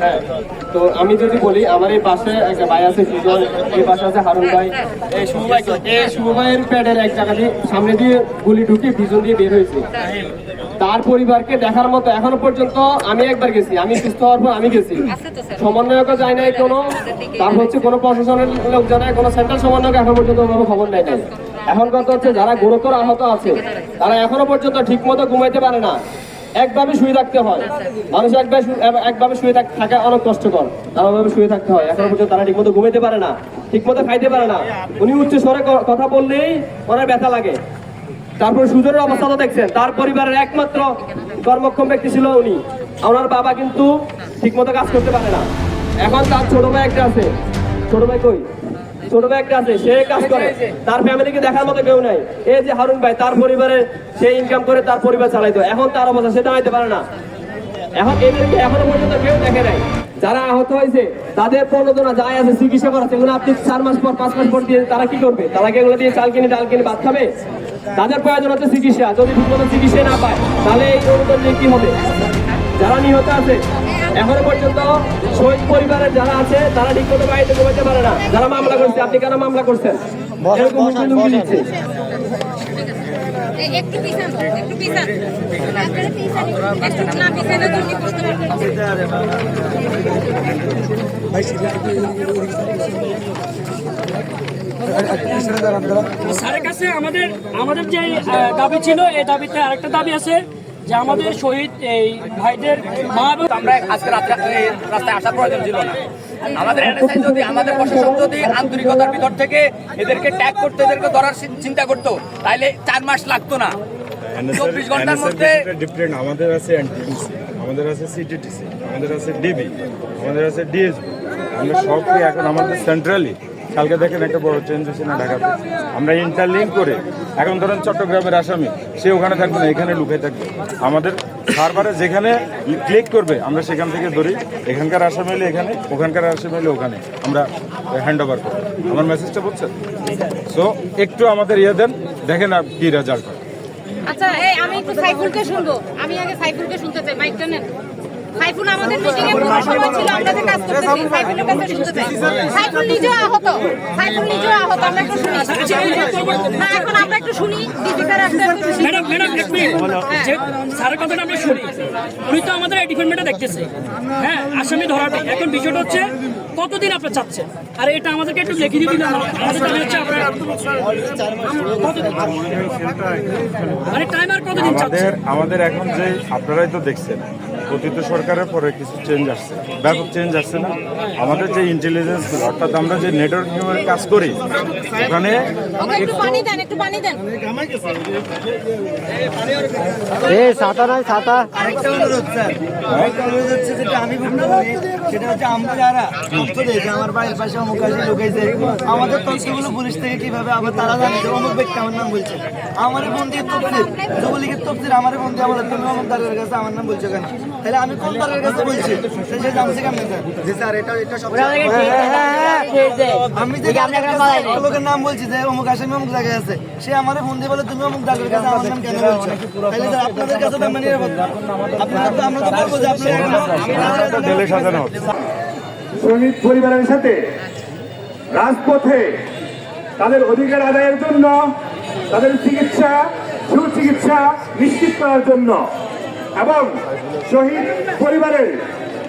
হ্যাঁ তো আমি যদি বলি আমার এই পাশে একটা ভাই আছে সুজন এই পাশে আছে হারুন ভাই। এই শুভ ভাই এই শুভ ভাইয়ের প্যাডের এক জায়গা দিয়ে সামনে দিয়ে গুলি ঢুকে পিছন দিয়ে বের হয়েছে। তার পরিবারকে দেখার মতো এখনও পর্যন্ত আমি একবার গেছি। আমি সুস্থ হওয়ার পর আমি গেছি। সমন্বয়কও যায় নাই কোনো। তার হচ্ছে কোনো প্রশাসনের লোক নাই কোনো সেন্ট্রাল সমন্বয়ক এখন পর্যন্ত কোনো খবর নেয় নাই। এখন কথা হচ্ছে যারা গুরুতর আহত আছে তারা এখনও পর্যন্ত ঠিক মতো ঘুমাইতে পারে না। একভাবে শুয়ে থাকতে হয়। মানুষ একভাবে একভাবে শুয়ে থাক- থাকা অনেক কষ্টকর। তারা শুয়ে থাকতে হয়। এখন পর্যন্ত তারা ঠিকমতো ঘুমাইতে পারে না ঠিকমতো খাইতে পারে না। উনি উচ্চ স্বরে কথা বললেই ওনার ব্যথা লাগে। তারপর সুজনের অবস্থা তো দেখছেন। তার পরিবারের একমাত্র কর্মক্ষম ব্যক্তি ছিল উনি। ওনার বাবা কিন্তু ঠিকমতো কাজ করতে পারে না। এখন তার ছোট ভাই একটা আছে। ছোট ভাই কই? ছোট ভাই একটা আছে সে কাজ করে। তার ফ্যামিলিকে দেখার মতো কেউ নাই। এই যে হারুন ভাই তার পরিবারে সে ইনকাম করে তার পরিবার চালাইতো। এখন তার অবস্থা সে দাঁড়াইতে পারে না। এখন এদেরকে এখনও পর্যন্ত কেউ দেখে নাই। যারা আহত হয়েছে তাদের প্রণোদনা যায় আছে চিকিৎসা করা সেগুলো আপনি চার মাস পর পাঁচ মাস পর দিয়ে তারা কি করবে? তারা কি এগুলো দিয়ে চাল কিনে ডাল কিনে ভাত খাবে? তাদের প্রয়োজন হচ্ছে চিকিৎসা। যদি ঠিকমতো চিকিৎসা না পায় তাহলে এই অনুদান দিয়ে কি হবে? যারা নিহত আছে এখনও পর্যন্ত শহীদ পরিবারের যারা আছে তারা ঠিকমতো বাড়িতে ঘুমাতে পারে না। যারা মামলা করছে আপনি কেন মামলা করছেন? এরকম হুমকি দিচ্ছে। একটু পিছান একটু পিছান। একটু না পিছালে তো উনি বুঝতে স্যারের কাছে আমাদের আমাদের যে দাবি ছিল এই দাবিতে আরেকটা দাবি আছে। যে আমাদের শহীদ এই ভাইদের মা আমরা আজকে রাত্রে রাস্তায় আসার প্রয়োজন ছিল না। আমাদের NSA যদি আমাদের প্রশাসন যদি আন্তরিকতার ভিতর থেকে এদেরকে ট্যাগ করতে এদেরকে ধরার চিন্তা করতো তাহলে চার মাস লাগতো না। চব্বিশ ঘণ্টার মধ্যে ডিফারেন্ট আমাদের আছে এনটিটিসি আমাদের আছে সিটিটিসি আমাদের আছে ডিবি আমাদের আছে ডিএসবি আমরা সবকে এখন আমাদের সেন্ট্রালি কালকে দেখেন একটা বড় চেঞ্জ হয়েছে না ঢাকাতে। আমরা ইন্টারলিঙ্ক করে, এখন ধরেন চট্টগ্রামের আসামি, সে ওখানে থাকবে না, এখানে লুকিয়ে থাকবে। আমাদের সার্ভারে যেখানে ক্লিক করবে, আমরা সেখান থেকে ধরি, এখানকার আসামি এলে এখানে, ওখানকার আসামি এলে ওখানে। আমরা হ্যান্ড ওভার করি। আমার মেসেজটা বুঝছেন? সো একটু আমাদের ইয়ে দেন, দেখেন কি রেজাল্ট হয়। আচ্ছা আমি একটু সাইফুলকে শুনব। আমি আগে সাইফুলকে শুনতে চাই মাইকটা নেন। সাইফুল আমাদের মিটিং এ পুরো সময় ছিল আমরা যে কাজ করতেছি সাইফুলের কাছে শুনতে চাই। সাইফুল নিজেও আহত সাইফুল নিজেও আহত আমরা একটু শুনি। না এখন আমরা একটু শুনি দীপিকার ম্যাডাম ম্যাডাম এক মিনিট। যে স্যারের কথাটা আমরা শুনি উনি তো আমাদের এই ডিপার্টমেন্টে দেখতেছে। হ্যাঁ আসামি ধরাটা এখন বিষয়টা হচ্ছে কতদিন আপনার চাচ্ছেন? আর এটা আমাদেরকে একটু লিখে আপনার কতদিন? মানে টাইম আর কতদিন আমাদের চাচ্ছেন? আমাদের এখন যে আপনারাই তো দেখছেন অতীত সরকারের পরে কিছু চেঞ্জ আসছে। ব্যাপক চেঞ্জ আসছে না? আমাদের যে ইন্টেলিজেন্স অর্থাৎ আমরা যে নেটওয়ার্কিং এর কাজ করি ওখানে ওকে একটু পানি দেন একটু পানি দেন। আরেকটা অনুরোধ স্যার। আরেকটা অনুরোধ হচ্ছে যেটা আমি সেটা হচ্ছে আমরা যারা যে আমার বাড়ির পাশে অমুক আসে ঢুকেছে আমাদের তথ্যগুলো পুলিশ থেকে কীভাবে আবার তারা জানে যে অমুক ব্যক্তি আমার নাম বলছে আমার বন্দির তফসিল যুবলীগের তফসিল আমার বন্দি আমার তুমি অমুক দারের কাছে আমার নাম বলছো কেন তাহলে আমি কোন দারের কাছে বলছি সে সে জানছে কেমন স্যার জি স্যার এটা এটা সব আমি যে লোকের নাম বলছি যে অমুক আসামি অমুক জায়গায় আছে সে আমার বন্ধু বলে তুমি অমুক দারের কাছে আমার নাম কেন বলছো তাহলে স্যার আপনাদের কাছে তো মানে আপনারা তো আমরা তো বলব যে আপনারা শহীদ পরিবারের সাথে রাজপথে তাদের অধিকার আদায়ের জন্য, তাদের চিকিৎসা, সুচিকিৎসা নিশ্চিত করার জন্য এবং শহীদ পরিবারের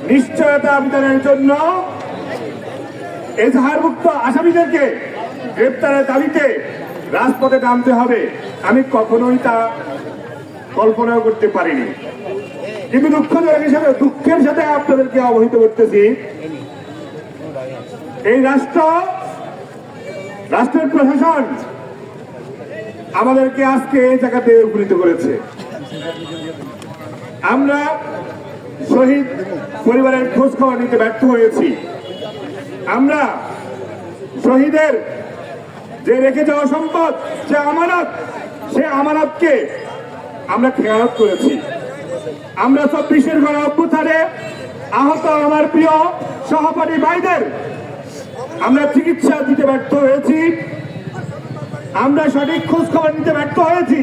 নিশ্চয়তা আবেদনের জন্য এজাহারভুক্ত আসামিদেরকে গ্রেপ্তারের দাবিতে রাজপথে নামতে হবে। আমি কখনোই তা কল্পনাও করতে পারিনি। কিন্তু দুঃখজনক হিসেবে দুঃখের সাথে আপনাদেরকে অবহিত করতেছি। এই রাষ্ট্র, রাষ্ট্রের প্রশাসন আমাদেরকে আজকে এই জায়গাতে উপনীত করেছে। আমরা শহীদ পরিবারের খোঁজ খবর নিতে ব্যর্থ হয়েছি। আমরা শহীদের যে রেখে যাওয়া সম্পদ সে আমানত, সে আমানতকে আমরা খেয়ালত করেছি। আমরা চব্বিশের গণ অভ্যুত্থানে আহত আমার প্রিয় সহপাঠী ভাইদের। আমরা চিকিৎসা দিতে ব্যর্থ হয়েছি। আমরা সঠিক খোঁজ খবর নিতে ব্যর্থ হয়েছি।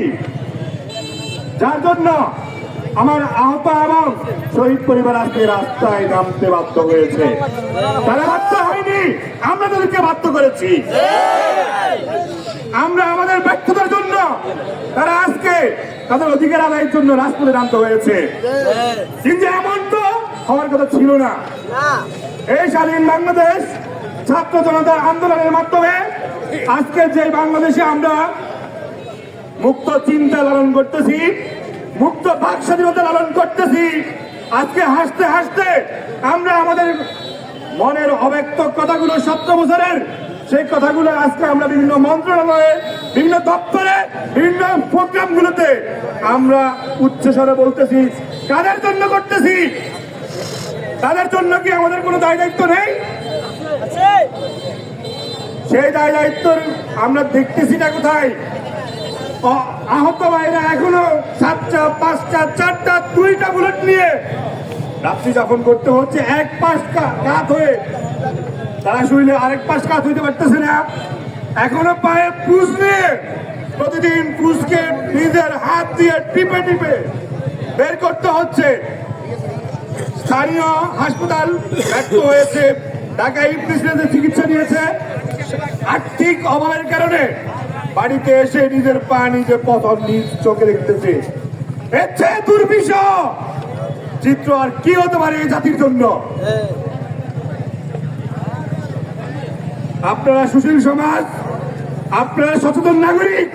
যার জন্য আমার আহত এবং শহীদ পরিবার আজকে রাস্তায় নামতে বাধ্য হয়েছে। তারা বাধ্য হয়নি। আমরা তাদেরকে বাধ্য করেছি। আমরা আমাদের ব্যর্থতার জন্য তারা আজকে তাদের অধিকার আদায়ের জন্য রাজপথে নামতে হয়েছে। কিন্তু এমন তো হওয়ার কথা ছিল না। এই স্বাধীন বাংলাদেশ ছাত্র জনতার আন্দোলনের মাধ্যমে আজকে যে বাংলাদেশে আমরা মুক্ত চিন্তা লালন করতেছি মুক্ত বাক স্বাধীনতা লালন করতেছি আজকে হাসতে হাসতে আমরা আমাদের মনের অব্যক্ত কথাগুলো সত্য বছরের সেই কথাগুলো আজকে আমরা বিভিন্ন মন্ত্রণালয়ে বিভিন্ন দপ্তরে বিভিন্ন প্রোগ্রামগুলোতে আমরা উচ্চস্বরে বলতেছি, কাদের জন্য করতেছি? তাদের জন্য কি আমাদের কোনো দায় দায়িত্ব নেই? সেই দায় দায়িত্ব আমরা দেখতেছি না কোথায়? আহত ভাইরা এখনও সাতটা, পাঁচটা, চারটা, দুইটা বুলেট নিয়ে রাত্রি যাপন করতে হচ্ছে, এক পাশ কাত হয়ে। তারা শুইলে আরেক পাশ কাত হইতে পারতেছে না। এখনও পায়ে পুষ নিয়ে প্রতিদিন পুষকে নিজের হাত দিয়ে টিপে টিপে বের করতে হচ্ছে। স্থানীয় হাসপাতাল ব্যর্থ হয়েছে। ঢাকা ইবলিসে চিকিৎসা নিয়েছে। আর্থিক অভাবের কারণে বাড়িতে এসে নিজের পা নিজে পতন নিজ চোখে দেখতেছে। এর দুর্বিষ চিত্র আর কি হতে পারে এই জাতির জন্য? আপনারা সুশীল সমাজ আপনারা সচেতন নাগরিক।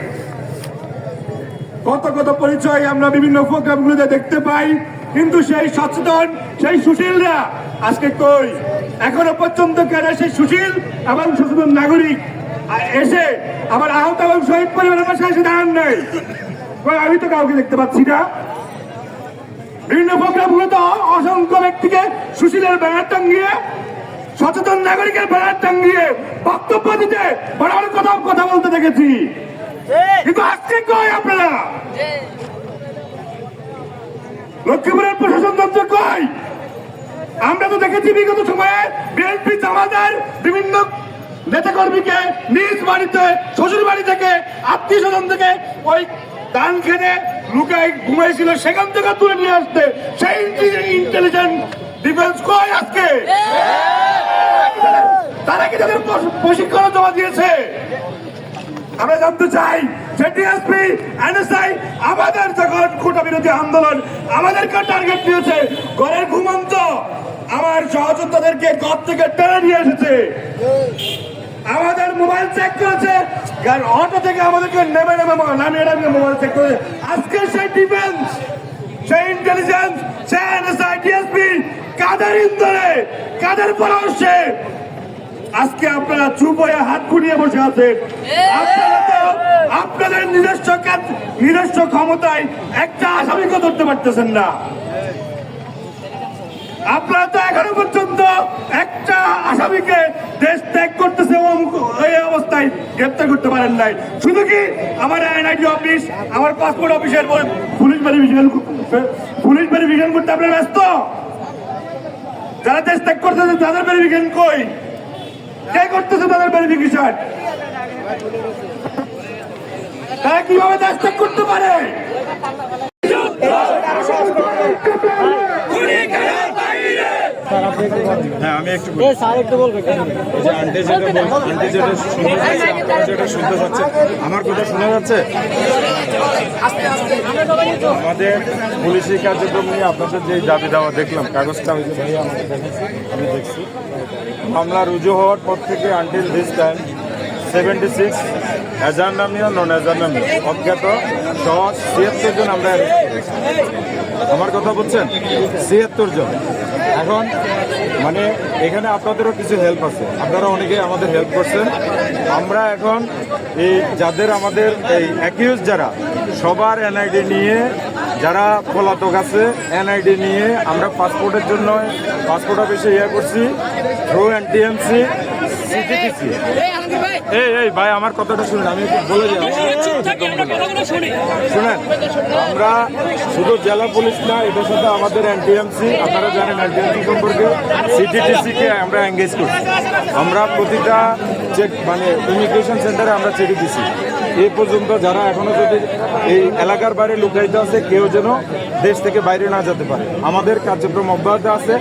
কত কত পরিচয় আমরা বিভিন্ন প্রোগ্রামগুলোতে দেখতে পাই, কিন্তু সেই সচেতন, সেই সুশীলরা আজকে কই? এখনও পর্যন্ত কেন সেই সুশীল এবং সচেতন নাগরিক এসে আবার আহত এবং শহীদ পরিবারের পাশে এসে দাঁড়ান নাই? আমি তো কাউকে দেখতে পাচ্ছি না। বিভিন্ন প্রোগ্রামগুলোতে অসংখ্য ব্যক্তিকে সুশীলের ব্যানার টাঙ্গিয়ে সচেতন নাগরিকের ব্যানার টাঙ্গিয়ে বক্তব্য দিতে বড় বড় কথা বলতে দেখেছি। কিন্তু কই আপনারা? লক্ষ্মীপুরের প্রশাসন তন্ত্র কয় আমরা তো দেখেছি বিগত সময়ে বিএনপি জামাতের বিভিন্ন নেতাকর্মীকে নিজ বাড়িতে শ্বশুর বাড়ি থেকে আত্মীয় স্বজন থেকে ওই ধান খেতে লুকায় ঘুমাইছিল, সেখান থেকে তুলে নিয়ে আসতে। সেই ইন্টেলিজেন্ট ডিফেন্স কই আজকে? তারা কি তাদের প্রশিক্ষণ জমা দিয়েছে? আমরা জানতে চাই যে ডিএসপি এনএসআই আমাদের যখন কোটা বিরোধী আন্দোলন আমাদেরকে টার্গেট দিয়েছে, ঘরের ঘুমন্ত। আমার সহযোদ্ধাদেরকে ঘর থেকে টেনে নিয়ে এসেছে। আমাদের মোবাইল চেক করেছে অটো থেকে আমাদেরকে নেমে নেমে নামিয়ে নামিয়ে মোবাইল চেক করেছে। আজকে সেই ডিফেন্স সেই ইন্টেলিজেন্স সেই এনএসআই ডিএসপি কাদের ইন্ধনে কাদের পরামর্শে? আজকে আপনারা চুপ হয়ে হাত খুঁড়িয়ে বসে আছেন। আপনাদের নিজস্ব কাজ নিজস্ব ক্ষমতায় একটা আসামিকে ধরতে পারতেছেন না। আপনারা তো এখনও পর্যন্ত একটা আসামিকে দেশ ত্যাগ করতেছে এই অবস্থায় গ্রেপ্তার করতে পারেন নাই। শুধু কি আমার এনআইডি অফিস, আমার পাসপোর্ট অফিসের পুলিশ ভেরিফিকেশন পুলিশ ভেরিফিকেশন করতে আপনারা ব্যস্ত? যারা দেশ ত্যাগ করতেছে, তাদের ভেরিফিকেশন কই? কে করতেছে তাদের ভেরিফিকেশন তারা কীভাবে দেশ ত্যাগ করতে পারে? হ্যাঁ আমি একটু বলি। এই যে আন্টি যেটা যেটা যেটা শুনতে আমার কথা শোনা যাচ্ছে? আমাদের পুলিশি কার্যক্রম নিয়ে আপনাদের যে দাবি দেওয়া দেখলাম কাগজটা ওই যে ভাইয়া আমাকে দেখাচ্ছে আমি দেখছি। মামলা রুজু হওয়ার পর থেকে until this time seventy six এজার নামীয় নন এজার নামীয় অজ্ঞাত সহ ছিয়াত্তর জন আমরা আমার কথা বলছেন? ছিয়াত্তর জন। এখন মানে এখানে আপনাদেরও কিছু হেল্প আছে। আপনারা অনেকে আমাদের হেল্প করছেন। আমরা এখন এই যাদের আমাদের এই অ্যাকিউজ যারা, সবার এনআইডি নিয়ে যারা পলাতক আছে এনআইডি নিয়ে আমরা পাসপোর্টের জন্য পাসপোর্ট অফিসে ইয়ে করছি থ্রু এনটিএমসি এই এই ভাই আমার কথাটা শুনুন আমি একটু বলে যাই আমরা শুনেন আমরা শুধু জেলা পুলিশ না এটার সাথে আমাদের এনটিএমসি আপনারা জানেন এনটিএমসি সম্পর্কে সিটিটিসি কে আমরা এঙ্গেজ করছি। আমরা প্রতিটা চেক মানে ইমিগ্রেশন সেন্টারে আমরা চিঠি দিছি। এই পর্যন্ত যারা এখনও যদি এই এলাকার বাইরে লুকাইতে আছে কেউ যেন দেশ থেকে বাইরে না যেতে পারে। আমাদের কার্যক্রম অব্যাহত আছে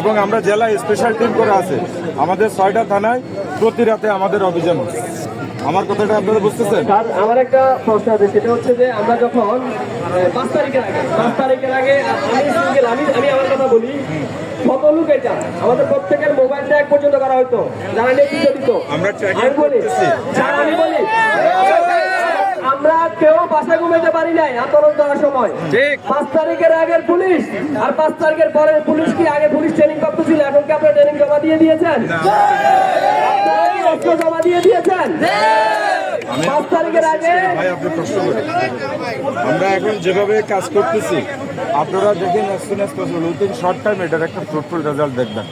এবং আমরা জেলা স্পেশাল টিম করে আছে। আমাদের ছয়টা থানায় প্রতি রাতে আমাদের অভিযান আমার কথাটা আপনারা বুঝতেছেন? আমার একটা প্রশ্ন আছে সেটা হচ্ছে যে আমরা যখন পাঁচ তারিখের আগে পাঁচ তারিখের আগে আমি আমি আমি আমার কথা বলি কত লোক এটা? আমাদের প্রত্যেকের মোবাইল ট্যাগ পর্যন্ত করা হতো যারা নেতৃত্ব দিত। আমরা আমি বলি। আমি বলি আমরা কেউ বাসা ঘুমাইতে পারি নাই আন্দোলন করার সময়। ঠিক। পাঁচ তারিখের আগের পুলিশ আর পাঁচ তারিখের পরের পুলিশ কি আগে পুলিশ ট্রেনিং প্রাপ্ত ছিল? এখন কি আপনারা ট্রেনিং জমা দিয়ে দিয়েছেন? আপনারা কি অস্ত্র জমা দিয়ে দিয়েছেন? পাঁচ তারিখের আগে আমরা এখন যেভাবে কাজ করতেছি আপনারা দেখেন as soon as possible within short time এটার একটা ফ্রুটফুল রেজাল্ট দেখবেন।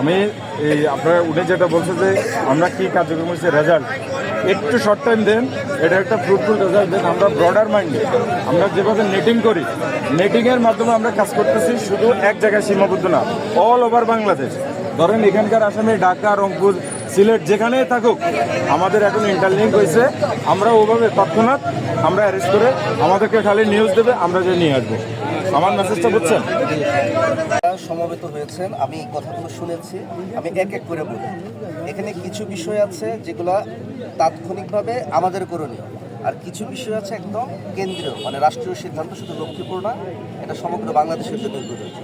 আমি এই আপনারা উঠে যেটা বলছে যে আমরা কি কার্যক্রম হচ্ছে রেজাল্ট একটু শর্ট টাইম দেন, এটা একটা ফ্রুটফুল রেজাল্ট দেন। আমরা ব্রডার মাইন্ডে আমরা যেভাবে নেটিং করি নেটিংয়ের মাধ্যমে আমরা কাজ করতেছি শুধু এক জায়গায় সীমাবদ্ধ না অল ওভার বাংলাদেশ। ধরেন এখানকার আসামে ঢাকা, রংপুর, সিলেট, যেখানেই থাকুক, আমাদের এখন ইন্টারলিঙ্ক হয়েছে। আমরা ওভাবে তৎক্ষণাৎ আমরা অ্যারেস্ট করে আমাদেরকে খালি নিউজ দেবে, আমরা যে নিয়ে আসব। আমার মেসেজটা বুঝছেন? সমবেত হয়েছেন, আমি কথাগুলো শুনেছি, আমি এক এক করে বলি। এখানে কিছু বিষয় আছে যেগুলো তাৎক্ষণিকভাবে আমাদের করণীয়। আর কিছু বিষয় আছে একদম কেন্দ্রীয় মানে রাষ্ট্রীয় সিদ্ধান্ত শুধু লক্ষ্মীপুর না, এটা সমগ্র বাংলাদেশের জন্য প্রযোজ্য।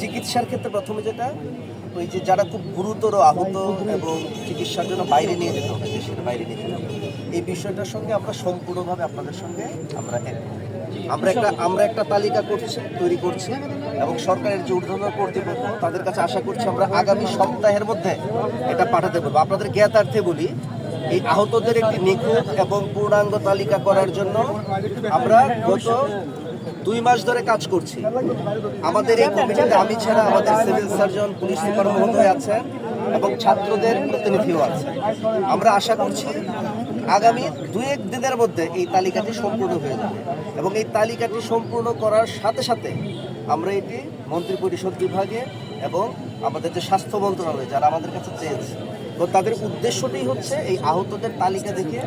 চিকিৎসার ক্ষেত্রে প্রথমে যেটা, ওই যে যারা খুব গুরুতর আহত এবং চিকিৎসার জন্য বাইরে নিয়ে যেতে হবে, দেশের বাইরে নিয়ে যেতে হবে, এই বিষয়টার সঙ্গে আমরা সম্পূর্ণভাবে আপনাদের সঙ্গে আমরা আমরা একটা আমরা একটা তালিকা করছি, তৈরি করছি। এবং সরকারের যে ঊর্ধ্বতন কর্তৃপক্ষ, তাদের কাছে আশা করছি আমরা আগামী সপ্তাহের মধ্যে এটা পাঠাতে পারব। আপনাদের জ্ঞাতার্থে বলি, এই আহতদের একটি নিখুঁত এবং পূর্ণাঙ্গ তালিকা করার জন্য আমরা গত দুই মাস ধরে কাজ করছি। আমাদের এই কমিটিতে আমি ছাড়া আমাদের সিভিল সার্জন, পুলিশ সুপার মহোদয় আছেন এবং ছাত্রদের প্রতিনিধিও আছে আমরা আশা করছি আগামী দুই এক দিনের মধ্যে এই তালিকাটি সম্পূর্ণ হয়ে যাবে এবং এই তালিকাটি সম্পূর্ণ করার সাথে সাথে আমরা এটি মন্ত্রী পরিষদ বিভাগে এবং আমাদের যে স্বাস্থ্য মন্ত্রণালয়, যারা আমাদের কাছে চেয়েছে, তো তাদের উদ্দেশ্যটি হচ্ছে এই আহতদের তালিকা দেখে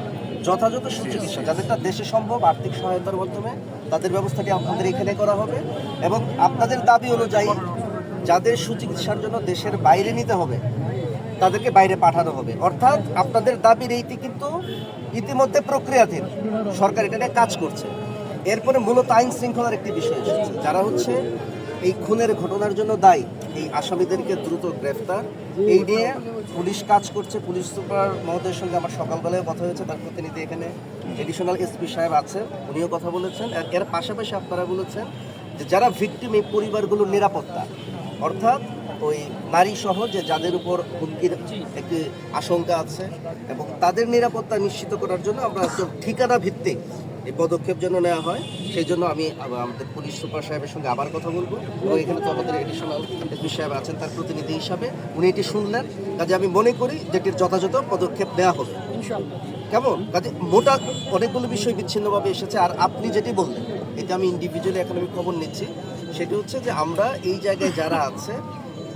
যথাযথ সুচিকিৎসা যাদেরটা দেশে সম্ভব আর্থিক সহায়তার মাধ্যমে তাদের ব্যবস্থাটি আপনাদের এখানে করা হবে এবং আপনাদের দাবি অনুযায়ী যাদের সুচিকিৎসার জন্য দেশের বাইরে নিতে হবে, তাদেরকে বাইরে পাঠানো হবে। অর্থাৎ আপনাদের দাবির এইটি কিন্তু ইতিমধ্যে প্রক্রিয়াধীন। সরকার এটা নিয়ে কাজ করছে। এরপরে মূলত আইন শৃঙ্খলার একটি বিষয় এসেছে, যারা হচ্ছে এই খুনের ঘটনার জন্য দায়ী, এই আসামিদেরকে দ্রুত গ্রেফতার। এই নিয়ে পুলিশ কাজ করছে, পুলিশ সুপার মহোদয়ের সঙ্গে আমার সকালবেলায় কথা হয়েছে, তার প্রতিনিধি এখানে এডিশনাল এসপি সাহেব আছেন উনিও কথা বলেছেন। আর এর পাশাপাশি আপনারা বলেছেন যে যারা ভিকটিম এই পরিবারগুলোর নিরাপত্তা, অর্থাৎ ওই নারী সহ যে যাদের উপর হুমকির একটি আশঙ্কা আছে, এবং তাদের নিরাপত্তা নিশ্চিত করার জন্য আমরা ঠিকানা ভিত্তিক এই পদক্ষেপ যেন নেওয়া হয় সেই জন্য আমি আমাদের পুলিশ সুপার সাহেবের সঙ্গে আবার কথা বলব। এবং এখানে তো আমাদের এডিশনাল এসপি সাহেব আছেন তার প্রতিনিধি হিসাবে উনি এটি শুনলেন। কাজে আমি মনে করি যে এটির যথাযথ পদক্ষেপ নেওয়া হবে কেমন? কাজে মোটা অনেকগুলো বিষয় বিচ্ছিন্নভাবে এসেছে আর আপনি যেটি বললেন এটা আমি ইন্ডিভিজুয়ালি এখন আমি খবর নিচ্ছি। সেটি হচ্ছে যে আমরা এই জায়গায় যারা আছে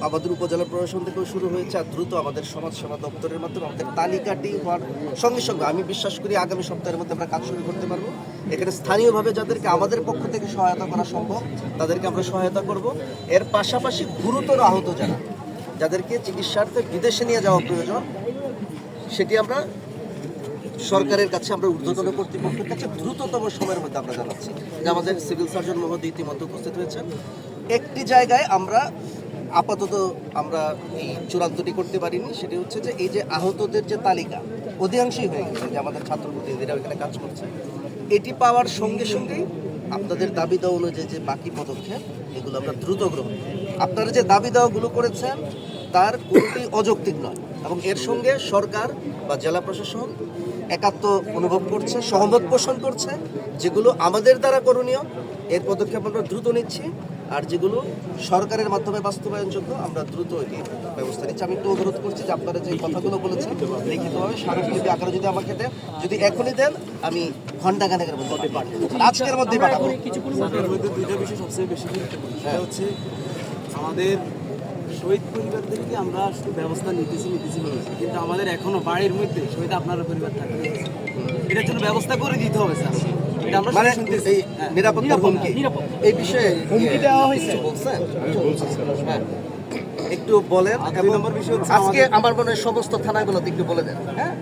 আমাদের উপজেলা প্রশাসন থেকেও শুরু হয়েছে আর দ্রুত আমাদের সমাজ সেবা দপ্তরের মাধ্যমে আমাদের তালিকাটি হওয়ার সঙ্গে সঙ্গে আমি বিশ্বাস করি আগামী সপ্তাহের মধ্যে আমরা কাজ শুরু করতে পারব। এখানে স্থানীয়ভাবে যাদেরকে আমাদের পক্ষ থেকে সহায়তা করা সম্ভব, তাদেরকে আমরা সহায়তা করব। এর পাশাপাশি গুরুতর আহত যারা, যাদেরকে চিকিৎসার্থে বিদেশে নিয়ে যাওয়া প্রয়োজন, সেটি আমরা সরকারের কাছে আমরা ঊর্ধ্বতন কর্তৃপক্ষের কাছে দ্রুততম সময়ের মধ্যে আমরা জানাচ্ছি। যে আমাদের সিভিল সার্জন মহোদয় ইতিমধ্যে উপস্থিত হয়েছেন। একটি জায়গায় আমরা আপাতত আমরা এই চূড়ান্তটি করতে পারিনি। সেটি হচ্ছে যে এই যে আহতদের যে তালিকা, অধিকাংশই হয়ে গেছে, যে আমাদের ছাত্র প্রতিনিধিরা এখানে কাজ করছে। এটি পাওয়ার সঙ্গে সঙ্গেই আপনাদের দাবি দেওয়া অনুযায়ী যে বাকি পদক্ষেপ, এগুলো আমরা দ্রুত গ্রহণ। আপনারা যে দাবি দেওয়াগুলো করেছেন, তার কোনটি অযৌক্তিক নয় এবং এর সঙ্গে সরকার বা জেলা প্রশাসন একাত্ম অনুভব করছে, সহমত পোষণ করছে, যেগুলো আমাদের দ্বারা করণীয়। এর পদক্ষেপ আমরা দ্রুত নিচ্ছি। আর যেগুলো সরকারের মাধ্যমে বাস্তবায়ন বাস্তবায়নযোগ্য আমরা দ্রুত এটি ব্যবস্থা নিচ্ছি। আমি একটু অনুরোধ করছি যে আপনারা যে কথাগুলো বলেছেন লিখিতভাবে স্মারকলিপি আকারে যদি আমাকে দেন যদি এখনই দেন আমি ঘণ্টা খানেকের মধ্যে পাঠাবো। আজকের মধ্যেই পাঠাবো। মধ্যে দুইটা বিষয় সবচেয়ে বেশি গুরুত্বপূর্ণ। সেটা হচ্ছে আমাদের শহীদ পরিবারদেরকে আমরা শুধু ব্যবস্থা নিতেছি নিতেছি বলেছি কিন্তু আমাদের এখনও বাড়ির মধ্যে শহীদ আপনার পরিবার থাকে এটার জন্য ব্যবস্থা করে দিতে হবে স্যার। মানে হ্যাঁ। নিরাপত্তার হুমকি। এই বিষয়ে হুমকি দেওয়া হয়েছে। বলছেন? হ্যাঁ। একটু বলেন দুই নম্বর বিষয় হচ্ছে আজকে আমাদের- আমার মনে হয় সমস্ত থানাগুলোতে একটু বলে দেন। হ্যাঁ?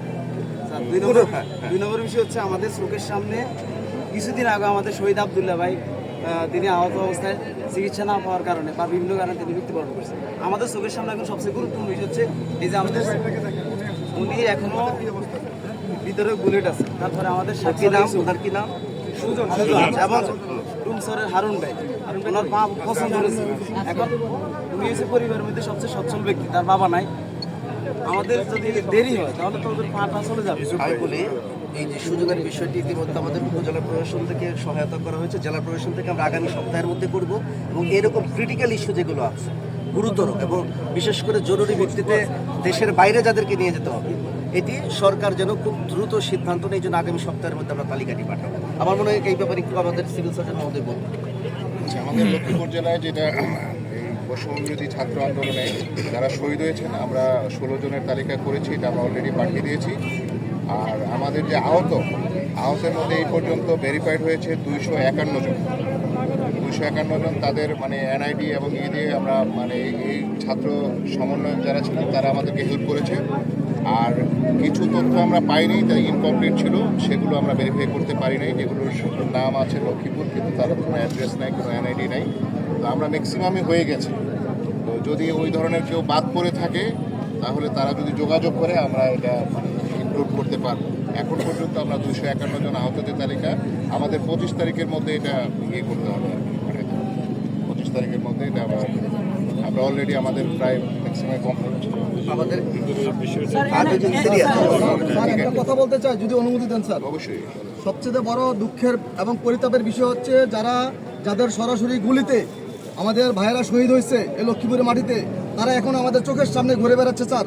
দুই নম্বর দুই নম্বর বিষয় হচ্ছে আমাদের চোখের সামনে কিছুদিন আগে আমাদের শহীদ আবদুল্লাহ ভাই তিনি আহত অবস্থায় চিকিৎসা না পাওয়ার কারণে বা বিভিন্ন কারণে তিনি মৃত্যুবরণ করেছেন। আমাদের চোখের সামনে এখন সবচেয়ে গুরুত্বপূর্ণ বিষয় হচ্ছে এই যে আমাদের উনি এখনও ভিতরে বুলেট আছে। তারপরে আমাদের সাক্ষী নাম নাম ওনার কি নাম? এবং রুমসরের হারুন ভাই। ওনার মা পছন্দ হয়েছে এখন উনি হচ্ছে পরিবারের মধ্যে সবচেয়ে সচ্ছল ব্যক্তি, তার বাবা নাই। আমাদের যদি দেরি হয়, তাহলে তো ওদের পাটা চলে যাবে। আমি বলি এই যে সুযোগের বিষয়টি ইতিমধ্যে আমাদের উপজেলা প্রশাসন থেকে সহায়তা করা হয়েছে। জেলা প্রশাসন থেকে আমরা আগামী সপ্তাহের মধ্যে করব এবং এরকম ক্রিটিক্যাল ইস্যু যেগুলো আছে, গুরুতর এবং বিশেষ করে জরুরি ভিত্তিতে দেশের বাইরে যাদেরকে নিয়ে যেতে হবে, এটি সরকার যেন খুব দ্রুত সিদ্ধান্ত নেই জন্য আগামী সপ্তাহের মধ্যে আমরা তালিকাটি পাঠাবো। আমার মনে হয় এই ব্যাপারে একটু আমাদের সিভিল সার্জন মহোদয় বলব আচ্ছা, আমাদের লক্ষ্মীপুর জেলায় যেটা বৈষম্যবিরোধী ছাত্র আন্দোলনে যারা শহীদ হয়েছেন আমরা ষোলো জনের তালিকা করেছি এটা আমরা অলরেডি পাঠিয়ে দিয়েছি। আর আমাদের যে আহত আহতের মধ্যে এই পর্যন্ত ভেরিফাইড হয়েছে দুইশো একান্ন জন। দুইশো একান্ন জন তাদের মানে এনআইডি এবং ই দিয়ে আমরা মানে এই ছাত্র সমন্বয়ক যারা ছিলেন তারা আমাদেরকে হেল্প করেছে। আর কিছু তথ্য আমরা পাইনি যা ইনকমপ্লিট ছিল, সেগুলো আমরা ভেরিফাই করতে পারি নাই, যেগুলোর নাম আছে লক্ষ্মীপুর, কিন্তু তাদের কোনো অ্যাড্রেস নাই, কোনো এনআইডি নাই। তো আমরা ম্যাক্সিমামই হয়ে গেছে। তো যদি ওই ধরনের কেউ বাদ পড়ে থাকে, তাহলে তারা যদি যোগাযোগ করে, আমরা এটা মানে ইনক্লুড করতে পারব। এখন পর্যন্ত আমরা দুশো একান্ন জন আহতদের তালিকা, আমাদের পঁচিশ তারিখের মধ্যে এটা ইয়ে করতে হবে। পঁচিশ তারিখের মধ্যে এটা আমরা আমরা অলরেডি আমাদের প্রায় ম্যাক্সিমাম কমপ্লিট আমাদের কথা বলতে চাই যদি অনুমতি দেন স্যার। অবশ্যই। সবচেয়ে বড় দুঃখের এবং পরিতাপের বিষয় হচ্ছে যারা যাদের সরাসরি গুলিতে আমাদের ভাইয়েরা শহীদ হয়েছে এই লক্ষ্মীপুরের মাটিতে তারা এখন আমাদের চোখের সামনে ঘুরে বেড়াচ্ছে স্যার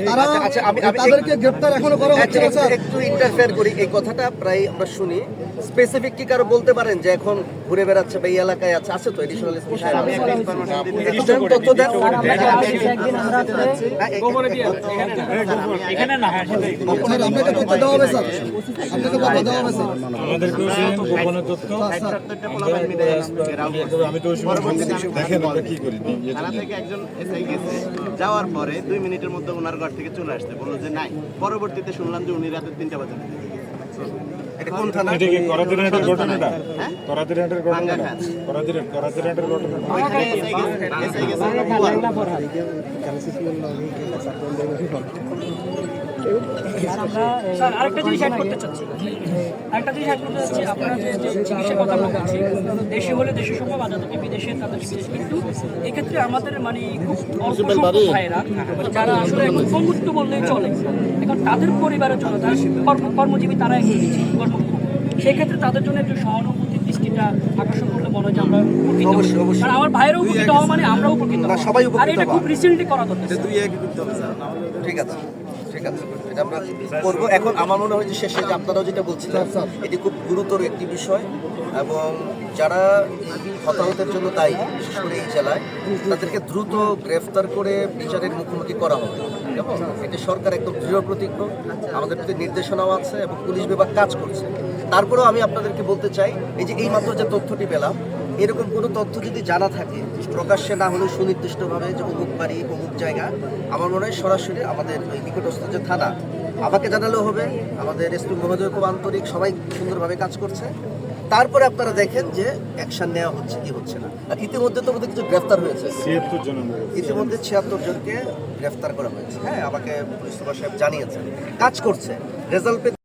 তারা আচ্ছা, আচ্ছা, তাদেরকে গ্রেপ্তার এখনও করা হচ্ছে না স্যার একটু ইন্টারফেয়ার করি এই কথাটা প্রায় আমরা শুনি স্পেসিফিক কি কারও বলতে পারেন যে এখন ঘুরে বেড়াচ্ছে বা এই এলাকায় আছে আছে তো এডিশনাল তথ্য দেন হ্যাঁ, এখানে না হ্যাঁ সেটাই। স্যার আপনাকে তথ্য দেওয়া হবে স্যার আপনাকে তথ্য দেওয়া হবে স্যার গোপনের তথ্য আমি তো দেখেন কি করি ইয়ে থেকে একজন গেছে যাওয়ার পরে দুই মিনিটের মধ্যে ওনার ঘর থেকে চলে আসছে বলল যে নাই পরবর্তীতে শুনলাম যে উনি রাতের তিনটা বাজে এটা কোন থানা এটা কি করাতির ঘটনাটা করাতির হাটের ঘটনাটা বাঙ্গাঘাট। করাতির করাতির ওইখানে এসআই গেছে এসআই গেছে কুয়ার। স্যার আরেকটা জিনিস অ্যাড করতে চাচ্ছি। আরেকটা জিনিস অ্যাড করতে চাচ্ছি আপনারা যে চিকিৎসার কথা বলছি দেশে হলে দেশে সম্ভব আজাদ থেকে বিদেশে তাদের বিদেশ। কিন্তু এক্ষেত্রে আমাদের মানে খুব অল্প সংখ্যক ভাইয়েরা যারা আসলে এখন কমুক্ত বললেই চলে। এখন তাদের পরিবারের জন্য তারা কর্ম কর্মজীবী তারা কর্মক্ষম। সেক্ষেত্রে তাদের জন্য একটু সহানুভূতির দৃষ্টিটা আকর্ষণ করলে মনে হয় যে আমরা অবশ্যই, অবশ্যই। কারণ আমার ভাইয়েরও উপকৃত হওয়া মানে আমরাও উপকৃত সবাই উপকৃত আর এটা খুব রিসেন্টলি করা দরকার দুই ঠিক আছে ঠিক আছে। এটা আমরা করব। এখন আমার মনে হয় যে শেষে যে আপনারাও যেটা বলছিলেন এটি খুব গুরুতর একটি বিষয় এবং যারা হতাহতের জন্য দায়ী বিশেষ করে এই জেলায় তাদেরকে দ্রুত গ্রেফতার করে বিচারের মুখোমুখি করা হবে। কেমন? এটি সরকার একদম দৃঢ় প্রতিজ্ঞ আমাদের প্রতি নির্দেশনাও আছে এবং পুলিশ বিভাগ কাজ করছে। তারপরেও আমি আপনাদেরকে বলতে চাই এই যে এই মাত্র যে তথ্যটি পেলাম এরকম কোনো তথ্য যদি জানা থাকে প্রকাশ্যে না হলেও সুনির্দিষ্টভাবে যে অমুক বাড়ি অমুক জায়গা আমার মনে হয় সরাসরি আমাদের ওই নিকটস্থ যে থানা আমাকে জানালেও হবে। আমাদের এসপি মহোদয় খুব আন্তরিক সবাই সুন্দরভাবে কাজ করছে। তারপরে আপনারা দেখেন যে অ্যাকশন নেওয়া হচ্ছে কি হচ্ছে না। আর ইতিমধ্যে তো আমাদের কিছু গ্রেফতার হয়েছে। ছিয়াত্তর জন ইতিমধ্যে ছিয়াত্তর জনকে গ্রেফতার করা হয়েছে। হ্যাঁ আমাকে পুলিশ সুপার সাহেব জানিয়েছেন। কাজ করছে। রেজাল্ট